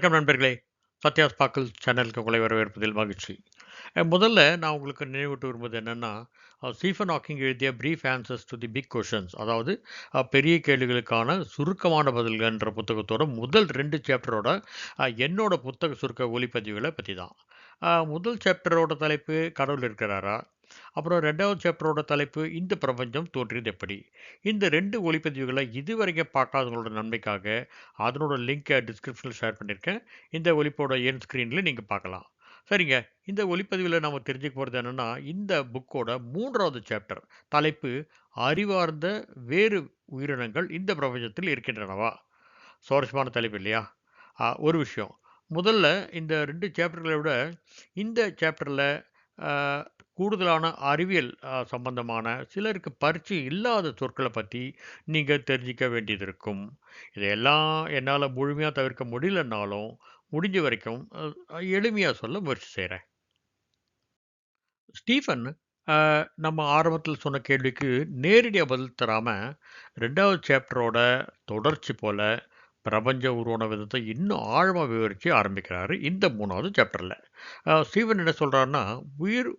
வணக்கம் நண்பர்களே. சத்யா பாக்கல் சேனலுக்கு உங்களை வரவேற்பதில் மகிழ்ச்சி. முதல்ல நான் உங்களுக்கு நினைவூட்டு விரும்புவது என்னென்னா ஸ்டீஃபன் ஹாக்கிங் எழுதிய brief answers to the big questions அதாவது பெரிய கேள்விகளுக்கான சுருக்கமான பதில்கள்ன்ற புத்தகத்தோட முதல் ரெண்டு சாப்டரோட என்னோட புத்தக சுருக்க ஒளிப்பதிவுகளை பற்றி தான் முதல் சாப்டரோட தலைப்பு கடவுள் இருக்கிறாரா? அப்புறம் ரெண்டாவது சாப்டரோட தலைப்பு இந்த பிரபஞ்சம் தோன்றியது எப்படி? இந்த ரெண்டு ஒளிப்பதிவுகளை இதுவரைக்கும் பார்க்காதவங்களோட நன்மைக்காக அதனோட லிங்கை டிஸ்கிரிப்ஷனில் ஷேர் பண்ணியிருக்கேன். இந்த ஒலிப்போட என் ஸ்க்ரீனில் நீங்கள் பார்க்கலாம். சரிங்க. இந்த ஒளிப்பதிவில் நம்ம தெரிஞ்சுக்க போகிறது என்னென்னா இந்த புக்கோட மூன்றாவது சாப்டர் தலைப்பு அறிவார்ந்த வேறு உயிரினங்கள் இந்த பிரபஞ்சத்தில் இருக்கின்றனவா? சுவாரஸ்யமான தலைப்பு இல்லையா? ஒரு விஷயம். முதல்ல இந்த ரெண்டு சாப்டர்களை விட இந்த சாப்டரில் கூடுதலான அறிவியல் சம்பந்தமான சிலருக்கு பரிச்சு இல்லாத சொற்களை பற்றி நீங்கள் தெரிஞ்சிக்க வேண்டியது இருக்கும் இதையெல்லாம் என்னால் முழுமையாக தவிர்க்க முடியலன்னாலும் முடிஞ்ச வரைக்கும் எளிமையாக சொல்ல முயற்சி செய்கிறேன் ஸ்டீஃபன் நம்ம ஆரம்பத்தில் சொன்ன கேள்விக்கு நேரடியாக பதில் தராமல் ரெண்டாவது சாப்டரோட தொடர்ச்சி போல் பிரபஞ்ச உருவான விதத்தை இன்னும் ஆழமாக விவரித்து ஆரம்பிக்கிறாரு இந்த மூணாவது சாப்டரில். ஸ்டீவன் என்ன சொல்கிறாருன்னா உயிர்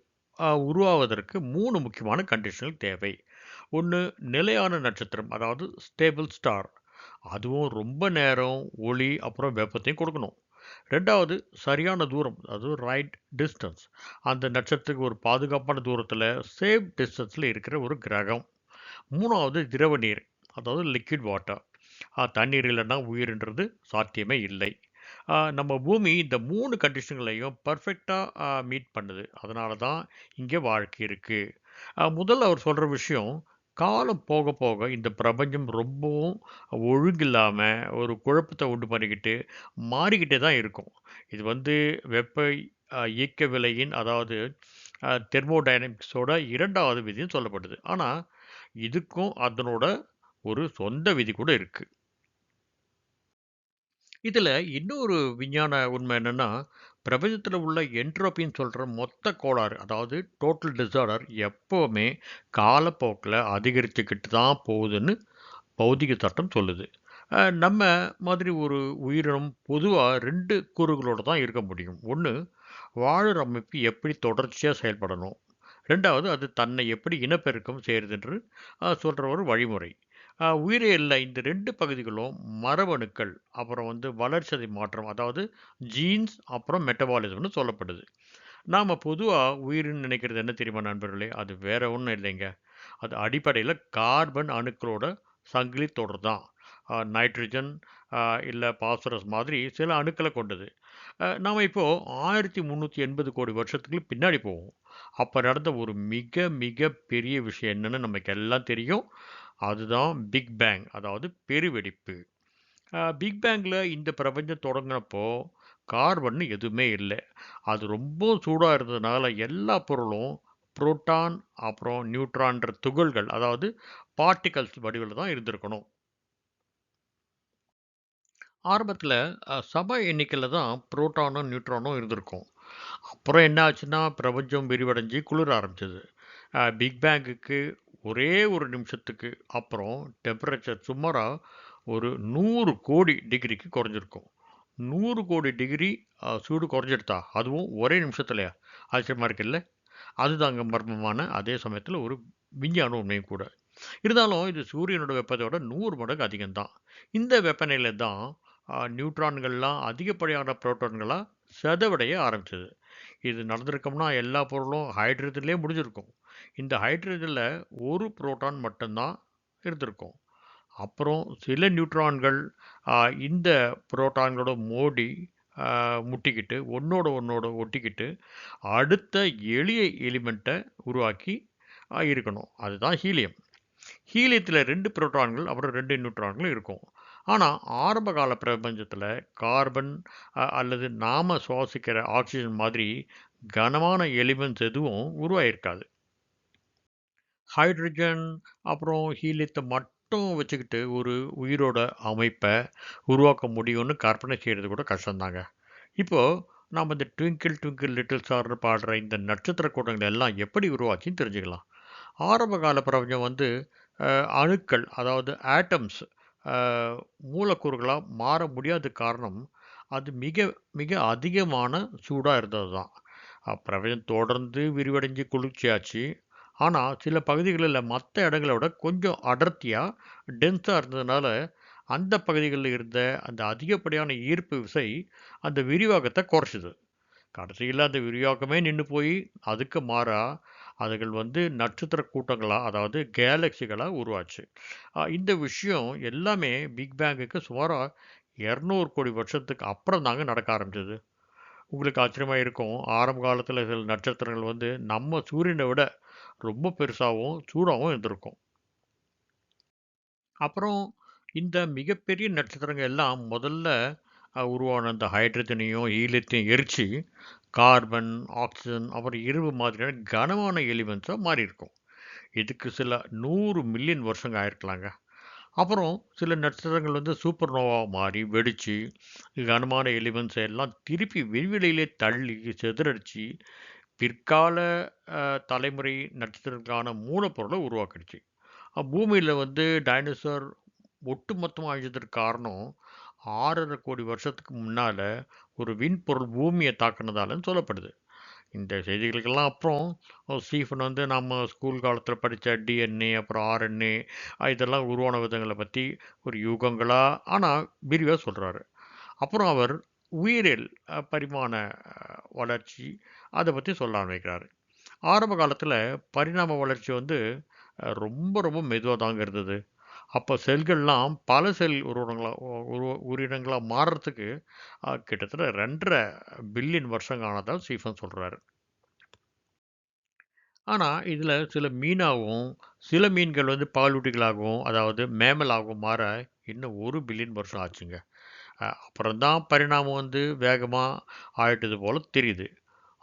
உருவாவதற்கு மூணு முக்கியமான கண்டிஷன்கள் தேவை. ஒன்று நிலையான நட்சத்திரம் அதாவது ஸ்டேபிள் ஸ்டார் அதுவும் ரொம்ப நேரம் ஒளி அப்புறம் வெப்பத்தையும் கொடுக்கணும். ரெண்டாவது சரியான தூரம் அதாவது ரைட் டிஸ்டன்ஸ் அந்த நட்சத்திரத்துக்கு ஒரு பாதுகாப்பான தூரத்தில் சேஃப் டிஸ்டன்ஸில் இருக்கிற ஒரு கிரகம். மூணாவது திரவ நீர் அதாவது லிக்விட் வாட்டர் தண்ணீர் இல்லைன்னா உயிர்ன்றது சாத்தியமே இல்லை. நம்ம பூமி இந்த மூணு கண்டிஷன்களையும் பர்ஃபெக்டாக மீட் பண்ணுது. அதனால தான் இங்கே வாழ்க்கை இருக்குது முதல்ல அவர் சொல்கிற விஷயம் காலம் போக போக இந்த பிரபஞ்சம் ரொம்பவும் ஒழுங்கில்லாமல் ஒரு குழப்பத்தை உண்டு பண்ணிக்கிட்டு மாறிக்கிட்டே தான் இருக்கும். இது வந்து வெப்ப இயக்க விலையின் அதாவது தெர்மோடைனமிக்ஸோட இரண்டாவது விதின்னு சொல்லப்படுது. ஆனால் இதுக்கும் அதனோட ஒரு சொந்த விதி கூட இருக்குது இதில் இன்னொரு விஞ்ஞான உண்மை என்னன்னா பிரபஞ்சத்தில் உள்ள என்ட்ரோபின்னு சொல்கிற மொத்த கோளாறு அதாவது டோட்டல் டிசார்டர் எப்போவுமே காலப்போக்கில் அதிகரித்துக்கிட்டு தான் போகுதுன்னு பௌதிக சட்டம் சொல்லுது. நம்ம மாதிரி ஒரு உயிரினம் பொதுவாக ரெண்டு கூறுகளோடு தான் இருக்க முடியும். ஒன்று வாழுற அமைப்பு எப்படி தொடர்ச்சியாக செயல்படணும். ரெண்டாவது அது தன்னை எப்படி இனப்பெருக்கம் செய்கிறதுன்று சொல்கிற ஒரு வழிமுறை. உயிரே இல்லை. இந்த ரெண்டு பகுதிகளும் மரபணுக்கள் அப்புறம் வந்து வளர்ச்சி மாற்றம் அதாவது ஜீன்ஸ் அப்புறம் மெட்டபாலிசம்னு சொல்லப்படுது. நாம் பொதுவாக உயிர்னு நினைக்கிறது என்ன தெரியுமா நண்பர்களே? அது வேற ஒன்றும் இல்லைங்க. அது அடிப்படையில் கார்பன் அணுக்களோட சங்கிலி தொடர் தான் நைட்ரஜன் இல்லை பாஸ்பரஸ் மாதிரி சில அணுக்களை கொண்டது. நாம் இப்போது ஆயிரத்தி முந்நூற்றி எண்பது கோடி வருஷத்துக்கு பின்னாடி போவோம். அப்போ நடந்த ஒரு மிக மிக பெரிய விஷயம் என்னென்னு நமக்கு எல்லாம் தெரியும். அதுதான் பிக் பேங் அதாவது பெருவெடிப்பு. பிக் பேங்கில் இந்த பிரபஞ்சம் தொடங்கினப்போ கார்பன் எதுவுமே இல்லை. அது ரொம்ப சூடாக இருந்ததுனால எல்லா பொருளும் புரோட்டான் அப்புறம் நியூட்ரான்ற துகள்கள் அதாவது பார்ட்டிகல்ஸ் வடிவில் தான் இருந்திருக்கணும். ஆரம்பத்தில் சம எண்ணிக்கையில் தான் புரோட்டானும் நியூட்ரானும் இருந்திருக்கும். அப்புறம் என்ன ஆச்சுன்னா பிரபஞ்சம் விரிவடைஞ்சு குளிர ஆரம்பிச்சது. பிக் பேங்குக்கு ஒரே ஒரு நிமிஷத்துக்கு அப்புறம் டெம்பரேச்சர் சுமாராக ஒரு நூறு கோடி டிகிரிக்கு குறைஞ்சிருக்கும். நூறு கோடி டிகிரி சூடு குறைஞ்சிடுதா அதுவும் ஒரே நிமிஷத்துலையா? ஆச்சரியமாக இருக்குல்ல? அதுதாங்க மர்மமான அதே சமயத்தில் ஒரு விஞ்ஞான உண்மையும் கூட. இருந்தாலும் இது சூரியனோட வெப்பத்தோட நூறு மடங்கு அதிகம்தான். இந்த வெப்பநிலை தான் நியூட்ரான்கள்லாம் அதிகப்படியான புரோட்டான்களாக செதவடைய ஆரம்பிச்சது. இது நடந்திருக்கோம்னா எல்லா பொருளும் ஹைட்ரஜன்லேயே முடிஞ்சிருக்கும். இந்த ஹைட்ரஜனில் ஒரு புரோட்டான் மட்டும்தான் இருந்திருக்கும். அப்புறம் சில நியூட்ரான்கள் இந்த புரோட்டான்களோட மோடி முட்டிக்கிட்டு ஒன்றோட ஒன்றோட ஒட்டிக்கிட்டு அடுத்த எளிய எலிமெண்ட்டை உருவாக்கி இருக்கணும். அதுதான் ஹீலியம். ஹீலியத்தில் ரெண்டு புரோட்டான்கள் அப்புறம் ரெண்டு நியூட்ரான்கள் இருக்கும். ஆனால் ஆரம்ப கால பிரபஞ்சத்தில் கார்பன் அல்லது நாம சுவாசிக்கிற ஆக்சிஜன் மாதிரி கனமான எலிமெண்ட்ஸ் எதுவும் உருவாகிருக்காது ஹைட்ரஜன் அப்புறம் ஹீலியத்தை மட்டும் வச்சுக்கிட்டு ஒரு உயிரோட அமைப்பை உருவாக்க முடியும்னு கற்பனை செய்கிறது கூட கஷ்டம்தாங்க. இப்போது நாம் இந்த ட்விங்கிள் ட்விங்கிள் லிட்டில் ஸ்டார்னு பாடுற இந்த நட்சத்திர கூட்டங்கள் எல்லாம் எப்படி உருவாச்சின்னு தெரிஞ்சுக்கலாம். ஆரம்ப கால பிரபஞ்சம் வந்து அணுக்கள் அதாவது ஆட்டம்ஸ் மூலக்கூறுகளாக மாற முடியாத காரணம் அது மிக மிக அதிகமான சூடாக இருந்தது தான் பிரபஞ்சம் தொடர்ந்து விரிவடைஞ்சு குளிர்ச்சியாச்சு. ஆனால் சில பகுதிகளில் மற்ற இடங்களை விட கொஞ்சம் அடர்த்தியாக டென்ஸாக இருந்ததுனால அந்த பகுதிகளில் இருந்த அந்த அதிகப்படியான ஈர்ப்பு விசை அந்த விரிவாக்கத்தை குறைச்சிது. கடைசியில் அந்த விரிவாக்கமே நின்று போய் அதுக்கு மாறாக அதுகள் வந்து நட்சத்திர கூட்டங்களாக அதாவது கேலக்சிகளாக உருவாச்சு. இந்த விஷயம் எல்லாமே பிக் பேங்குக்கு சுமாராக இரநூறு கோடி வருஷத்துக்கு அப்புறம் தாங்க நடக்க ஆரம்பிச்சது. உங்களுக்கு ஆச்சரியமாக இருக்கும் ஆரம்ப காலத்தில் சில நட்சத்திரங்கள் வந்து நம்ம சூரியனை விட ரொம்ப பெருசாகவும் சூடாகவும் இருந்திருக்கும். அப்புறம் இந்த மிகப்பெரிய நட்சத்திரங்கள் எல்லாம் முதல்ல உருவான அந்த ஹைட்ரஜனையும் ஈலத்தையும் எரிச்சு கார்பன் ஆக்சிஜன் அப்புறம் இரும்பு மாதிரியான கனமான எலிமெண்ட்ஸாக மாறி இருக்கும் இதுக்கு சில நூறு மில்லியன் வருஷங்க ஆயிருக்கலாங்க. அப்புறம் சில நட்சத்திரங்கள் வந்து சூப்பர் நோவாக மாறி வெடித்து கனமான எலிமெண்ட்ஸ் எல்லாம் திருப்பி விண்வெளியிலே தள்ளி சிதறடிச்சு பிற்கால தலைமுறை நட்சத்திரங்களுக்கான மூலப்பொருளை உருவாக்கிடுச்சு. பூமியில் வந்து டைனோசர் ஒட்டுமொத்தமாக அழிஞ்சதுக்கு காரணம் ஆறரை கோடி வருஷத்துக்கு முன்னால் ஒரு விண்பொருள் பூமியை தாக்குனதாலன்னு சொல்லப்படுது. இந்த செய்திகளுக்கெல்லாம் அப்புறம் ஸ்டீஃபன் வந்து நம்ம ஸ்கூல் காலத்தில் படித்த டிஎன்ஏ அப்புறம் ஆர்என்ஏ இதெல்லாம் உருவான விதங்களை பற்றி ஒரு யூகங்களாக ஆனால் விரிவாக சொல்கிறாரு அப்புறம் அவர் உயிரியல் பரிமாண வளர்ச்சி அதை பற்றி சொல்ல ஆரம்பிக்கிறாரு. ஆரம்ப காலத்தில் பரிணாம வளர்ச்சி வந்து ரொம்ப ரொம்ப மெதுவாக தாங்க இருந்தது. அப்போ செல்கள்லாம் பல செல் உருவங்களாக உருவ உயிரினங்களாக மாறுறதுக்கு கிட்டத்தட்ட ரெண்டரை பில்லியன் வருஷங்க ஆனதாக ஸ்டீஃபன் சொல்கிறாரு ஆனால் இதில் சில மீனாகவும் சில மீன்கள் வந்து பாலூட்டிகளாகவும் அதாவது மேமலாகவும் மாற இன்னும் ஒரு பில்லியன் வருஷம் ஆச்சுங்க. அப்புறம்தான் பரிணாமம் வந்து வேகமாக ஆயிட்டது போல் தெரியுது.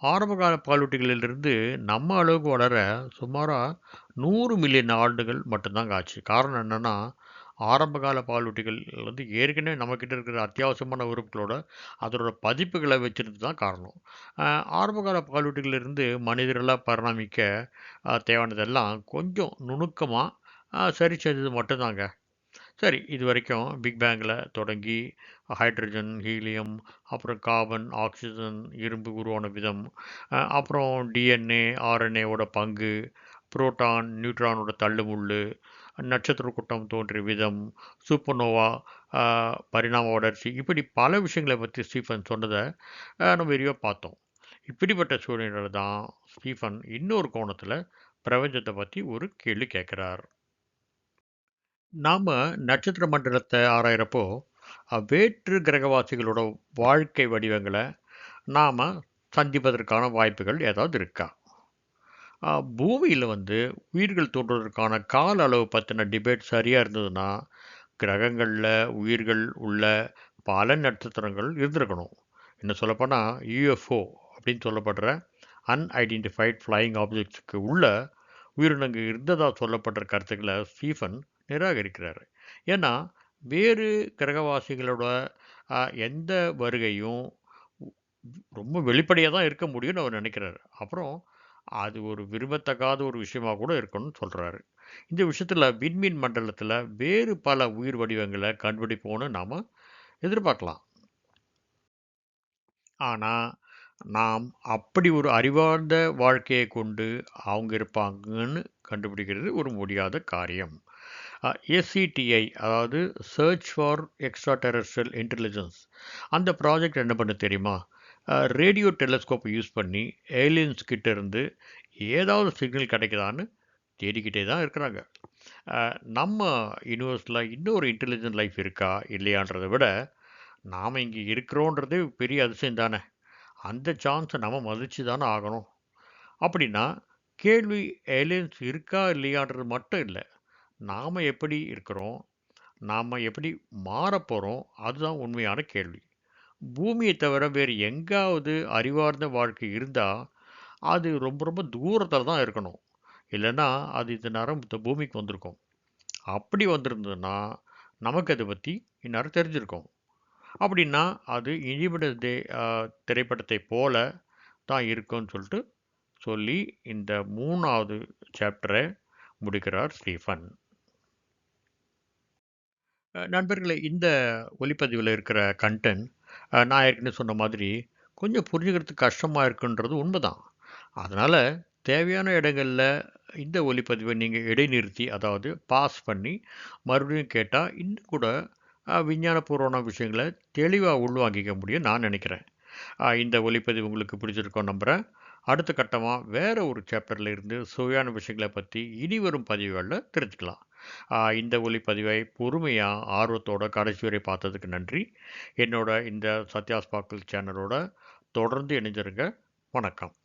ஆரம்பகால பாலூட்டிகளிலிருந்து நம்ம அளவுக்கு வளர சுமாராக நூறு மில்லியன் ஆண்டுகள் மட்டும்தாங்க ஆச்சு காரணம் என்னென்னா ஆரம்பகால பாலூட்டிகள் வந்து ஏற்கனவே நம்மக்கிட்ட இருக்கிற அத்தியாவசியமான உறுப்புகளோட அதோட பதிப்புகளை வச்சுருந்து தான் காரணம். ஆரம்பகால பாலூட்டிகளிலிருந்து மனிதர்களாக பரிணாமிக்க தேவையானதெல்லாம் கொஞ்சம் நுணுக்கமாக சரி செய்தது மட்டும்தாங்க. சரி இது வரைக்கும் பிக் பேங்கில் தொடங்கி ஹைட்ரஜன் ஹீலியம் அப்புறம் கார்பன் ஆக்சிஜன் இரும்பு உருவான விதம் அப்புறம் டிஎன்ஏ ஆர்என்ஏவோட பங்கு புரோட்டான் நியூட்ரானோட தள்ளுமுள்ளு நட்சத்திர கூட்டம் தோன்றிய விதம் சூப்பர்னோவா பரிணாம வளர்ச்சி இப்படி பல விஷயங்களை பற்றி ஸ்டீஃபன் சொன்னதை நம்ம விரிவாக பார்த்தோம். இப்படிப்பட்ட சூழ்நிலையில் தான் ஸ்டீஃபன் இன்னொரு கோணத்தில் பிரபஞ்சத்தை பற்றி ஒரு கேள்வி கேட்குறார். நாம் நட்சத்திர மண்டலத்தை ஆராயிறப்போ வேற்று கிரகவாசிகளோட வாழ்க்கை வடிவங்களை நாம் சந்திப்பதற்கான வாய்ப்புகள் ஏதாவது இருக்கா? பூமியில் வந்து உயிர்கள் தோன்றுவதற்கான கால அளவு பற்றின டிபேட் சரியாக இருந்ததுன்னா கிரகங்களில் உயிர்கள் உள்ள பல நட்சத்திரங்கள் இருந்திருக்கணும். இன்னும் சொல்லப்போனால் யூஎஃப்ஓ அப்படின்னு சொல்லப்படுற அன்ஐடென்டிஃபைட் ஃப்ளையிங் ஆப்ஜெக்ட்ஸுக்கு உள்ள உயிரினங்கள் இருந்ததாக சொல்லப்படுற கருத்துக்களை ஸ்டீஃபன் நிராகரிக்கிறாரு. ஏன்னா வேறு கிரகவாசிகளோட எந்த வருகையும் ரொம்ப வெளிப்படையாக தான் இருக்க முடியும்னு அவர் நினைக்கிறாரு. அப்புறம் அது ஒரு விரும்பத்தக்காத ஒரு விஷயமாக கூட இருக்கணும்னு சொல்கிறாரு இந்த விஷயத்தில் விண்மீன் மண்டலத்தில் வேறு பல உயிர் வடிவங்களை கண்டுபிடிப்போம்னு நாம் எதிர்பார்க்கலாம். ஆனால் நாம் அப்படி ஒரு அறிவார்ந்த வாழ்க்கையை கொண்டு அவங்க இருப்பாங்கன்னு கண்டுபிடிக்கிறது ஒரு முடியாத காரியம். எஸ்சிடிஐ அதாவது search for extra terrestrial intelligence அந்த ப்ராஜெக்ட் என்ன பண்ண தெரியுமா? ரேடியோ டெலஸ்கோப்பை யூஸ் பண்ணி ஏலியன்ஸ் கிட்ட இருந்து ஏதாவது சிக்னல் கிடைக்குதான்னு தேடிக்கிட்டே தான் இருக்கிறாங்க. நம்ம யூனிவர்ஸில் இன்னொரு இன்டெலிஜென்ட் லைஃப் இருக்கா இல்லையான்றதை விட நாம் இங்கே இருக்கிறோன்றதே பெரிய அதிசயம் தானே. அந்த சான்ஸை நம்ம மதிச்சு தானே ஆகணும். அப்படின்னா கேள்வி ஏலியன்ஸ் இருக்கா இல்லையான்றது மட்டும் இல்லை நாம் எப்படி இருக்கிறோம்? நாம் எப்படி மாறப்போகிறோம் அதுதான் உண்மையான கேள்வி. பூமியை தவிர வேறு எங்காவது அறிவார்ந்த வாழ்க்கை இருந்தால் அது ரொம்ப ரொம்ப தூரத்தில் தான் இருக்கணும். இல்லைன்னா அது இந்த நேரம் இந்த பூமிக்கு வந்திருக்கும். அப்படி வந்திருந்ததுன்னா நமக்கு அதை பற்றி இந்நேரம் தெரிஞ்சிருக்கோம். அப்படின்னா அது இண்டிபெண்டன்ஸ் டே திரைப்படத்தை போல தான் இருக்கும்னு சொல்லிட்டு சொல்லி இந்த மூணாவது சாப்டரை முடிக்கிறார் ஸ்டீஃபன். நண்பர்களே இந்த ஒலிப்பதிவில் இருக்கிற கண்டென்ட் நான் ஏற்கனவே சொன்ன மாதிரி கொஞ்சம் புரிஞ்சுக்கிறதுக்கு கஷ்டமாக இருக்குன்றது உண்மைதான். அதனால் தேவையான இடங்களில் இந்த ஒலிப்பதிவை நீங்கள் இடைநிறுத்தி அதாவது பாஸ் பண்ணி மறுபடியும் கேட்டால் இன்னும் கூட விஞ்ஞானபூர்வமான விஷயங்களை தெளிவாக உள்வாங்கிக்க முடியும் நான் நினைக்கிறேன். இந்த ஒலிப்பதிவு உங்களுக்கு பிடிச்சிருக்கோம் நம்புகிறேன் அடுத்த கட்டமாக வேறு ஒரு சாப்டரில் இருந்து சுவையான விஷயங்களை பற்றி இனி வரும் பதிவுகளில் தெரிஞ்சுக்கலாம். இந்த ஒளிப்பதிவை பொறுமையாக ஆர்வத்தோட கடைசி வரை பார்த்ததுக்கு நன்றி. என்னோட இந்த சத்யா ஸ்பார்க்கிள் சேனலோட தொடர்ந்து இணைஞ்சிருங்க வணக்கம்.